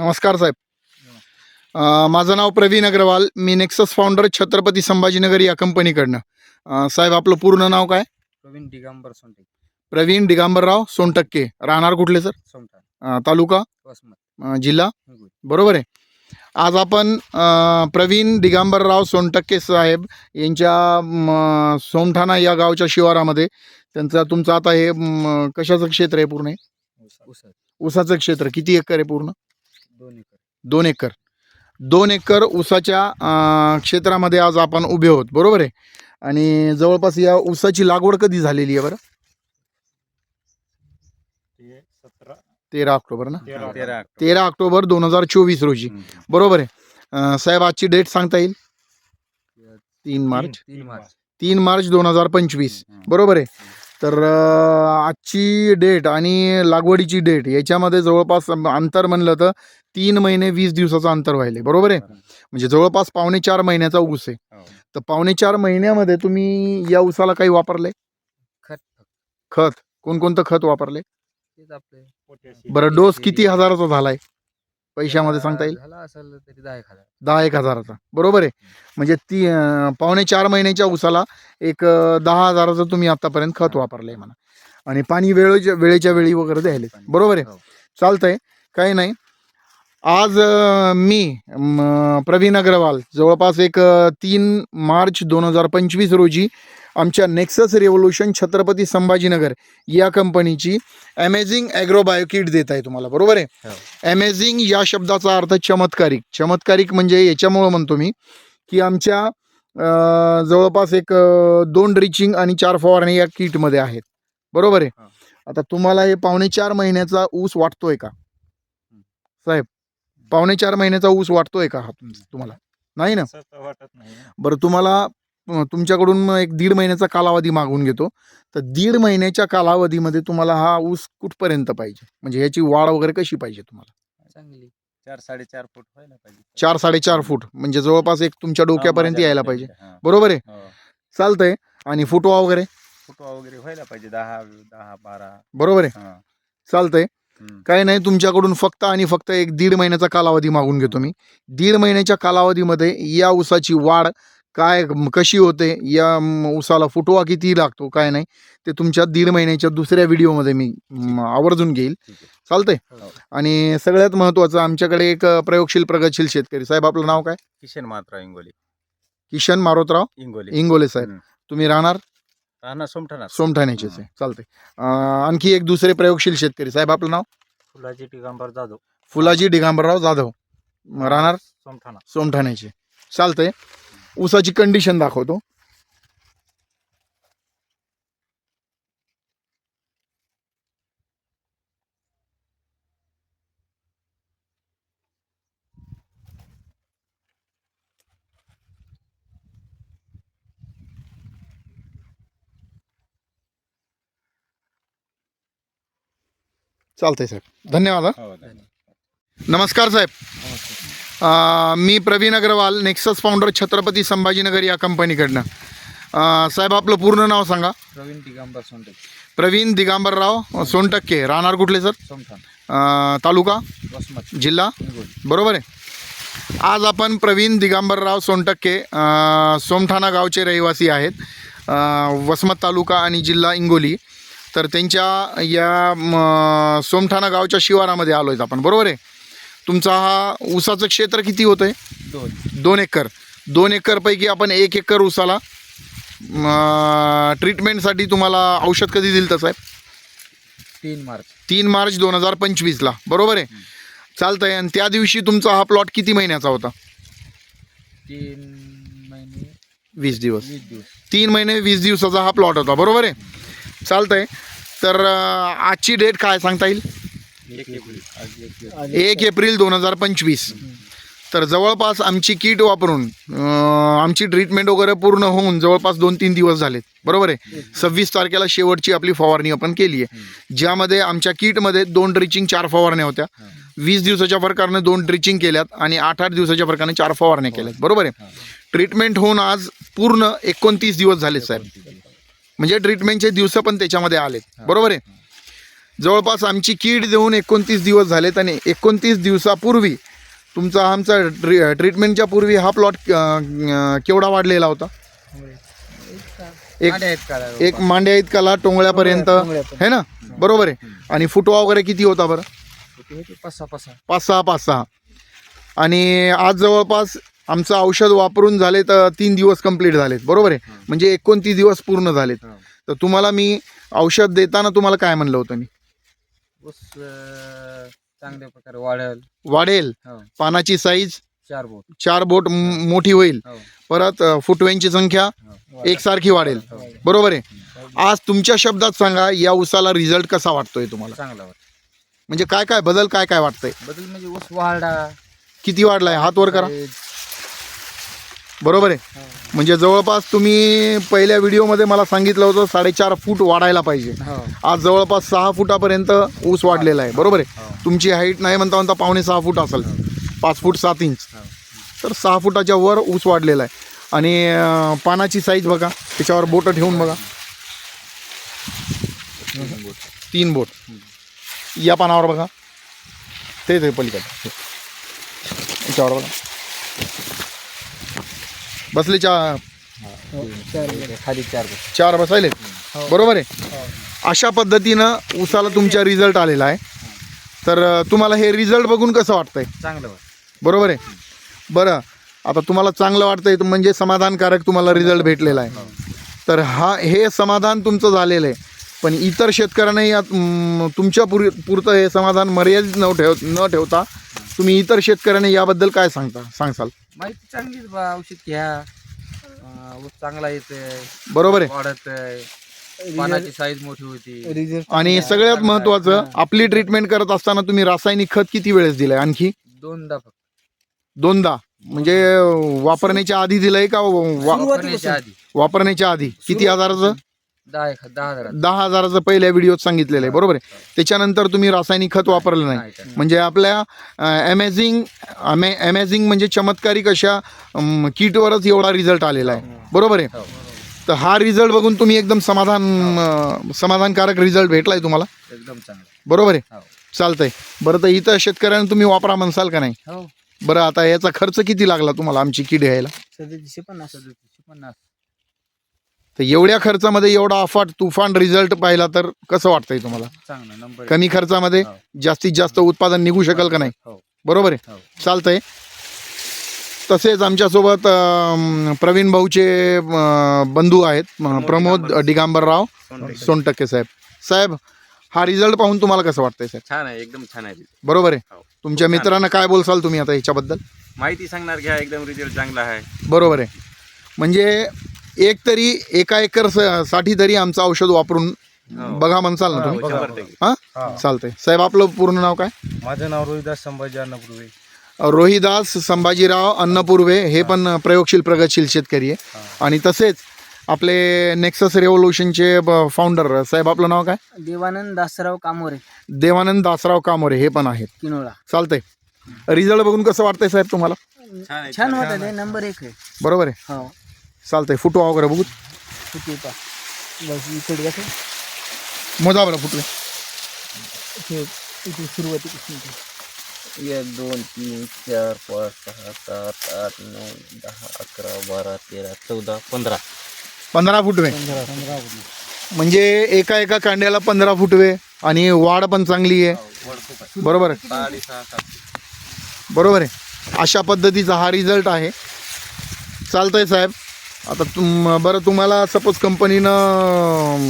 नमस्कार साहेब. माझं नाव प्रवीण अग्रवाल. मी नेक्सस फाउंडर छत्रपती संभाजीनगर या कंपनीकडनं साहेब आपलं पूर्ण नाव काय? प्रवीण दिगंबर सोंटे प्रवीण दिगांबरराव सोनटक्के. राहणार कुठले सर? तालुका? जिल्हा. बरोबर आहे. आज आपण प्रवीण दिगांबरराव सोनटक्के साहेब यांच्या सोमठाणा या गावच्या शिवारामध्ये. त्यांचा तुमचं आता हे कशाचं क्षेत्र आहे पूर्ण ऊसाचं क्षेत्र. किती एकर आहे पूर्ण? दोन एकर. दोन एकर. दोन एकर ऊसाच्या अं, क्षेत्रामध्ये आज आपण उभे आहोत. बरोबर आहे? आणि जवळपास या ऊसाची लागवड कधी झालेली आहे बरं? ते सतरा. तेरा ऑक्टोबर ना? तेरा तेरा तेरा ऑक्टोबर दोन हजार चोवीस रोजी. बरोबर आहे? अं, साहेब आजची डेट सांगता येईल? तीन मार्च. तीन मार्च. तीन मार्च दोन हजार पंचवीस. बरोबर आहे? तर आजची डेट आणि लागवडीची डेट याच्यामध्ये जवळपास अंतर म्हणलं तर तीन महिने वीस दिवसाचं अंतर व्हायले बरोबर आहे? म्हणजे जवळपास पावणे चार महिन्याचा ऊस आहे. हो. तर पावणे चार महिन्यामध्ये तुम्ही या ऊसाला काही वापरले खत. खत. कोणकोणतं खत वापरले तेच आपले. पोटॅशियम. बरं डोस किती हजाराचा झालाय? पैशामध्ये सांगता येईल? झाला असेल तरी दहा एक हजार. दहा एक हजाराचा. बरोबर आहे. म्हणजे ती अं, पावणे चार महिन्याच्या ऊसाला एक अं, दहा हजाराचं तुम्ही आतापर्यंत खत वापरलंय म्हणा. आणि पाणी वेळेच्या वेळेच्या वेळी वगैरे द्यायले बरोबर आहे. हो. चालतंय. काही नाही. आज अं, मी म, प्रवीण अग्रवाल जवळपास एक अं, तीन मार्च दोन हजार पंचवीस रोजी आमच्या नेक्सस रेव्होल्युशन छत्रपती संभाजीनगर या कंपनीची अमेझिंग ॲग्रोबायो किट देत आहे तुम्हाला बरोबर आहे? हो. अमेझिंग या शब्दाचा अर्थ चमत्कारिक. चमत्कारिक म्हणजे याच्यामुळं म्हणतो मी की आमच्या जवळपास एक दोन ड्रिचिंग आणि चार फवारणी या किटमध्ये आहेत. बरोबर आहे? हा. आता तुम्हाला हे पावणे चार महिन्याचा ऊस वाटतोय का? साहेब पावणे चार महिन्याचा ऊस वाटतोय का हा तुम- तुम्हाला? नाही ना. बरं तुम्हाला तुमच्याकडून एक दीड महिन्याचा कालावधी मागून घेतो. तर दीड महिन्याच्या कालावधीमध्ये तुम्हाला हा ऊस कुठपर्यंत पाहिजे? म्हणजे ह्याची वाढ वगैरे कशी पाहिजे तुम्हाला? चांगली. चार साडेचार फूट व्हायला पाहिजे. चार साडेचार फूट. म्हणजे जवळपास एक तुमच्या डोक्यापर्यंत यायला पाहिजे. बरोबर आहे? हा. चालतंय. आणि फुटवा वगैरे? फुटवा वगैरे व्हायला पाहिजे. दहा दहा बारा. बरोबर आहे. चालतंय. काही नाही तुमच्याकडून फक्त आणि फक्त एक दीड महिन्याचा कालावधी मागून घेतो मी. दीड महिन्याच्या कालावधीमध्ये या ऊसाची वाढ काय कशी होते या म, ऊसाला फुटवा किती लागतो काय नाही ते तुमच्या दीड महिन्याच्या दुसऱ्या व्हिडिओमध्ये मी म, आवर्जून घेईल. चालतंय? हो. आणि सगळ्यात महत्त्वाचं आमच्याकडे एक प्रयोगशील प्रगतशील शेतकरी. साहेब आपलं नाव काय? किशन मात्रा इंगोली. किशन मारोतराव? इंगोली. इंगोले साहेब. तुम्ही राहणार? राहणार सोमठाणा सोमठाण्याचेच आहे. आणखी एक दुसरे प्रयोगशील शेतकरी. साहेब आपलं नाव? फुलाची दिगंबर जाधव. फुलाजी दिगांबरराव जाधव. राहणार? सोमठाणा. सोमठाण्याचे. चालतंय. ऊसाची कंडिशन दाखवतो. चालतंय साहेब. धन्यवाद हा. नमस्कार साहेब. मी प्रवीण अग्रवाल नेक्सस फाउंडर छत्रपती संभाजीनगर या कंपनीकडनं साहेब आपलं पूर्ण नाव सांगा. प्रवीण दिगंबर सोंटे प्रवीण दिगांबरराव सोनटक्के. राहणार कुठले सर? अं, तालुका? वसमत. जिल्हा? हिंगोली. बरोबर आहे. आज आपण प्रवीण दिगांबरराव सोनटक्के अं, सोमठाणा गावचे रहिवासी आहेत. अं, वसमत तालुका आणि जिल्हा इंगोली तर त्यांच्या या म, सोमठाणा गावच्या शिवारामध्ये आलो आहेत आपण. बरोबर आहे? तुमचा हा ऊसाचं क्षेत्र किती होतं आहे दोन. दोन एकर. दोन एकरपैकी आपण एक एकर ऊसाला ट्रीटमेंटसाठी तुम्हाला औषध कधी दिलं तसं आहे तीन मार्च. तीन मार्च दोन हजार पंचवीसला. बरोबर आहे? चालतंय. आणि त्या दिवशी तुमचा हा प्लॉट किती महिन्याचा होता? तीन महिने. वीस दिवस. वीस दिवस. तीन महिने वीस दिवसाचा हा प्लॉट होता. बरोबर आहे? चालतंय. तर अं, आजची डेट काय सांगता येईल? एक एप्रिल. दोन हजार पंचवीस. तर जवळपास आमची किट वापरून आमची ट्रीटमेंट वगैरे पूर्ण होऊन जवळपास दोन तीन दिवस झालेत. बरोबर आहे? सव्वीस तारखेला शेवटची आपली फवारणी आपण केली आहे. ज्यामध्ये आमच्या किटमध्ये दोन ड्रिचिंग चार फवारण्या होत्या. वीस दिवसाच्या फरकाने दोन ड्रिचिंग केल्यात आणि आठ आठ दिवसाच्या फरकाने चार फवारण्या केल्यात. बरोबर आहे? ट्रीटमेंट होऊन आज पूर्ण एकोणतीस दिवस झाले साहेब. म्हणजे ट्रीटमेंटचे दिवस पण त्याच्यामध्ये आलेत. बरोबर आहे? जवळपास आमची कीड देऊन एकोणतीस दिवस झालेत आणि एकोणतीस दिवसापूर्वी तुमचा आमचा ट्री ट्रीटमेंटच्या पूर्वी हा प्लॉट केवढा वाढलेला होता? एक एक मांड्या इतकाला टोंगळ्यापर्यंत है ना? बरोबर आहे. आणि फुटवा वगैरे किती होता बरं? पाच सहा पाच सहा पाच सहा. पाच सहा आणि आज जवळपास आमचं औषध वापरून झाले तर तीन दिवस कंप्लीट झालेत. बरोबर आहे? म्हणजे एकोणतीस दिवस पूर्ण झालेत. तर तुम्हाला मी औषध देताना तुम्हाला काय म्हणलं होतं मी? ऊस अं, चांगल्या प्रकारे वाढेल. वाढेल? हो. पानाची साईज चार बोट. चार बोट म- मोठी होईल. हो. परत अ, फुटव्यांची संख्या? हो. एकसारखी वाढेल. हो. बरोबर आहे. आज तुमच्या शब्दात सांगा या उसाला रिझल्ट कसा वाटतोय तुम्हाला? चांगला म्हणजे काय काय बदल काय काय वाटतंय? बदल म्हणजे ऊस वाढा किती वाढलाय? हात वर करा. बरोबर आहे. हो. म्हणजे जवळपास तुम्ही पहिल्या व्हिडिओमध्ये मला सांगितलं होतं साडेचार फूट वाढायला पाहिजे. हो. आज जवळपास सहा फुटापर्यंत ऊस वाढलेला आहे. बरोबर आहे. हो. तुमची हाईट नाही म्हणता म्हणता पावणे सहा फूट असेल. पाच फूट सात इंच हो. तर सहा फुटाच्या वर ऊस वाढलेला आहे. आणि पानाची साईज बघा. त्याच्यावर बोटं ठेवून बघा. तीन बोट. या पानावर बघा. ते ते पलीकडे. याच्यावर बघा. बसले खाली चार चार बसायले बरोबर आहे? अशा पद्धतीनं उसाला तुमच्या रिझल्ट आलेला आहे. तर तुम्हाला हे रिझल्ट बघून कसं वाटतंय? चांगलं बरोबर आहे? बरं. आता तुम्हाला चांगलं वाटतंय म्हणजे समाधानकारक तुम्हाला रिझल्ट भेटलेला आहे. तर हा हे समाधान तुमचं झालेलं आहे. पण इतर शेतकऱ्यांना यात म, तुमच्या पुर पुरतं हे समाधान मर्यादित न ठेव न ठेवता तुम्ही इतर शेतकऱ्यांना याबद्दल काय सांगता? सांगसाल. माहिती चांगलीच बा औषध घ्या. अं, ऊस चांगला येतोय. बरोबर आहे. वाढत आहे पानाची साईज मोठी होती. आणि सगळ्यात महत्त्वाचं आपली ट्रीटमेंट करत असताना तुम्ही रासायनिक खत किती वेळेस दिलंय आणखी? दोनदा फक्त. दोनदा. म्हणजे वापरण्याच्या आधी दिलंय का वा- वापरण्याच्या आधी वापरण्याच्या आधी? किती हजाराचं? दहा एक दहा हजार दहा हजाराचं पहिल्या व्हिडिओत सांगितलेलं आहे बरोबर आहे? त्याच्यानंतर तुम्ही रासायनिक खत वापरलं नाही? म्हणजे आपल्या अमेझिंग अमेझिंग म्हणजे चमत्कारिक अशा अम, किटवरच एवढा रिझल्ट आलेला आहे. बरोबर आहे? हो. तर हा रिझल्ट बघून तुम्ही एकदम समाधान अं, समाधानकारक रिझल्ट भेटलाय तुम्हाला? एकदम चांगला बरोबर आहे? हो. चालतंय. बरं तर इथं शेतकऱ्यांना तुम्ही वापरा म्हणसाल का नाही? हो. बरं आता याचा खर्च किती लागला तुम्हाला आमची कीड घ्यायला? सदतीसशे पन्नास. सदतीसशे पन्नास. तर एवढ्या खर्चामध्ये एवढा अफाट तुफान रिझल्ट पाहिला तर कसं वाटतंय तुम्हाला? चांगला नंबर कमी खर्चामध्ये हो. जास्तीत जास्त उत्पादन निघू शकेल का नाही? हो. बरोबर आहे? हो. चालतंय. तसेच आमच्यासोबत अं, प्रवीण भाऊचे अं, बंधू आहेत अं, प्रमोद दिगांबरराव सोनटक्के. साहेब. साहेब हा रिझल्ट पाहून तुम्हाला कसं वाटतंय साहेब? छान आहे एकदम छान आहे बरोबर आहे? हो. तुमच्या. मित्रांना काय बोलसाल तुम्ही आता याच्याबद्दल? माहिती सांगणार घ्या एकदम रिझल्ट चांगला आहे. बरोबर आहे. म्हणजे एक तरी एका एकर स- साठी तरी आमचं औषध वापरून हो. बघा म्हणसाल ना तुम्ही? शंभर टक्के. हां? हा. चालतंय. साहेब आपलं पूर्ण नाव काय? माझं नाव रोहिदास संभाजी अन्नपूर्वे. रोहिदास संभाजीराव अन्नपूर्वे हे पण प्रयोगशील प्रगतशील शेतकरी आहे. आणि तसेच आपले नेक्सस रेव्होल्युशनचे फाउंडर साहेब आपलं नाव काय? देवानंद दासराव कामोरे. देवानंद दासराव कामोरे हे पण आहेत. किनोळा. चालतंय. रिझल्ट बघून कसं वाटतंय साहेब तुम्हाला? छान आहे छान होतं ते नंबर एक आहे. बरोबर आहे. हो. चालतंय फुटवा वगैरे बघू. किती पा बस इकडे कसं मोजा बरं फुटवे हे इथे सुरुवातीपासून. एक दोन तीन चार पाच सहा सात आठ नऊ दहा अकरा बारा तेरा चौदा पंधरा. पंधरा फुटवे. पंधरा पंधरा होती. म्हणजे एका एका कांड्याला पंधरा फुटवे आणि वाढ पण चांगली आहे. बरोबर आहे. साडेसहा सात बरोबर आहे. अशा पद्धतीचा हा रिझल्ट आहे. चालतंय साहेब. आता तुम बरं तुम्हाला सपोज कंपनीनं